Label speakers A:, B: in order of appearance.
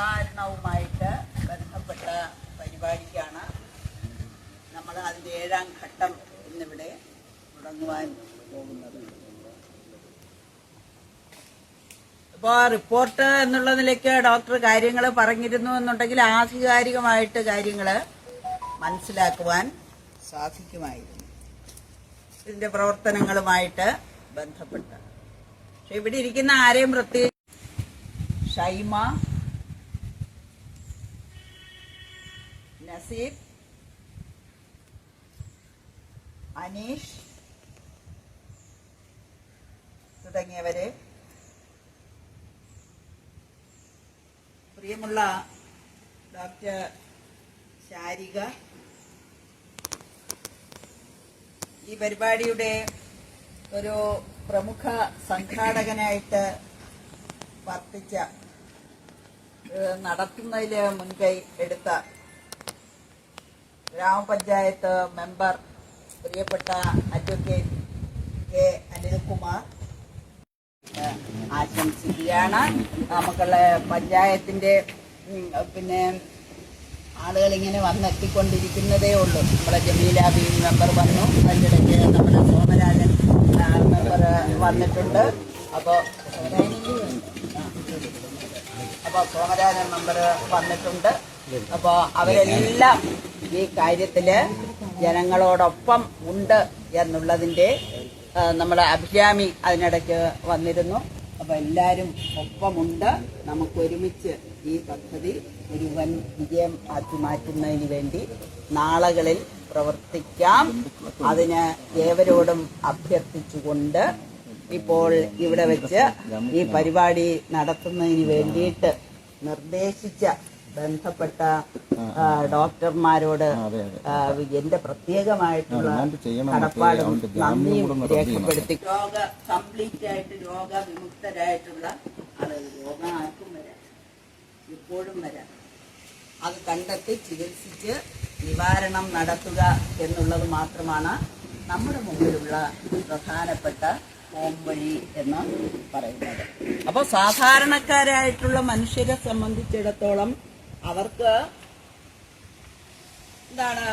A: നിവാരണവുമായിട്ട് ബന്ധപ്പെട്ട പരിപാടിക്കാണ് നമ്മൾ അതിന്റെ ഏഴാം ഘട്ടം ഇന്നിവിടെ തുടങ്ങുവാൻ പോകുന്നത്. ഇപ്പോൾ റിപ്പോർട്ട് എന്നുള്ള നിലയ്ക്ക് ഡോക്ടർ കാര്യങ്ങൾ പറഞ്ഞിരുന്നു എന്നുണ്ടെങ്കിൽ ആധികാരികമായിട്ട് കാര്യങ്ങൾ മനസ്സിലാക്കുവാൻ സാധിക്കുമായിരുന്നു. ഇതിന്റെ പ്രവർത്തനങ്ങളുമായിട്ട് ബന്ധപ്പെട്ട്. പക്ഷെ ഇവിടെ ഇരിക്കുന്ന ആരെയും പ്രത്യേകിച്ച് ഷൈമ നസീബ് അനീഷ് തുടങ്ങിയവരെ. പ്രിയമുള്ള ഡോക്ടർ ശാരിക ഈ പരിപാടിയുടെ ഒരു പ്രമുഖ സംഘാടകനായിട്ട് വർത്തിച്ച നടത്തുന്നതിൽ മുൻകൈ എടുത്ത ഗ്രാമപഞ്ചായത്ത് മെമ്പർ പ്രിയപ്പെട്ട അഡ്വക്കേറ്റ് കെ അനിൽകുമാർ ആശംസിക്കുകയാണ്. നമുക്കുള്ള പഞ്ചായത്തിന്റെ പിന്നെ ആളുകൾ ഇങ്ങനെ വന്നെത്തിക്കൊണ്ടിരിക്കുന്നതേ ഉള്ളൂ. നമ്മുടെ ജമീല ബി മെമ്പർ വന്നു. അതിന്റെ ഇടയ്ക്ക് നമ്മുടെ സോമരാജൻ മെമ്പർ വന്നിട്ടുണ്ട്. അപ്പോൾ അപ്പോൾ സോമരാജൻ മെമ്പർ വന്നിട്ടുണ്ട്. അപ്പോൾ അവരെല്ലാം ഈ കാര്യത്തിൽ ജനങ്ങളോടൊപ്പം ഉണ്ട് എന്നുള്ളതിന്റെ ആ, നമ്മുടെ അഭിരാമി അതിനിടയ്ക്ക് വന്നിരുന്നു. അപ്പൊ എല്ലാവരും ഒപ്പമുണ്ട്. നമുക്ക് ഒരുമിച്ച് ഈ പദ്ധതി ഒരു വൻ വിജയം ആക്കി മാറ്റുന്നതിന് വേണ്ടി നാളുകളിൽ പ്രവർത്തിക്കാം. അതിന് ഏവരോടും അഭ്യർത്ഥിച്ചുകൊണ്ട് ഇപ്പോൾ ഇവിടെ വെച്ച് ഈ പരിപാടി നടത്തുന്നതിന് വേണ്ടിയിട്ട് നിർദ്ദേശിച്ച ബന്ധപ്പെട്ട ഡോക്ടർമാരോട് എന്റെ പ്രത്യേകമായിട്ടുള്ള കടപ്പാടും നന്ദിയും രേഖപ്പെടുത്തി. രോഗ കംപ്ലീറ്റ് ആയിട്ട് രോഗവിമുക്തരായിട്ടുള്ള ആളുകൾ രോഗം ആർക്കും വരാം. ഇപ്പോഴും വരാം. അത് കണ്ടെത്തി ചികിത്സിച്ച് നിവാരണം നടത്തുക എന്നുള്ളത് മാത്രമാണ് നമ്മുടെ മുമ്പിലുള്ള പ്രധാനപ്പെട്ട ഹോം വഴി എന്ന് പറയുന്നത്. അപ്പോൾ സാധാരണക്കാരായിട്ടുള്ള മനുഷ്യരെ സംബന്ധിച്ചിടത്തോളം അവർക്ക് എന്താണ്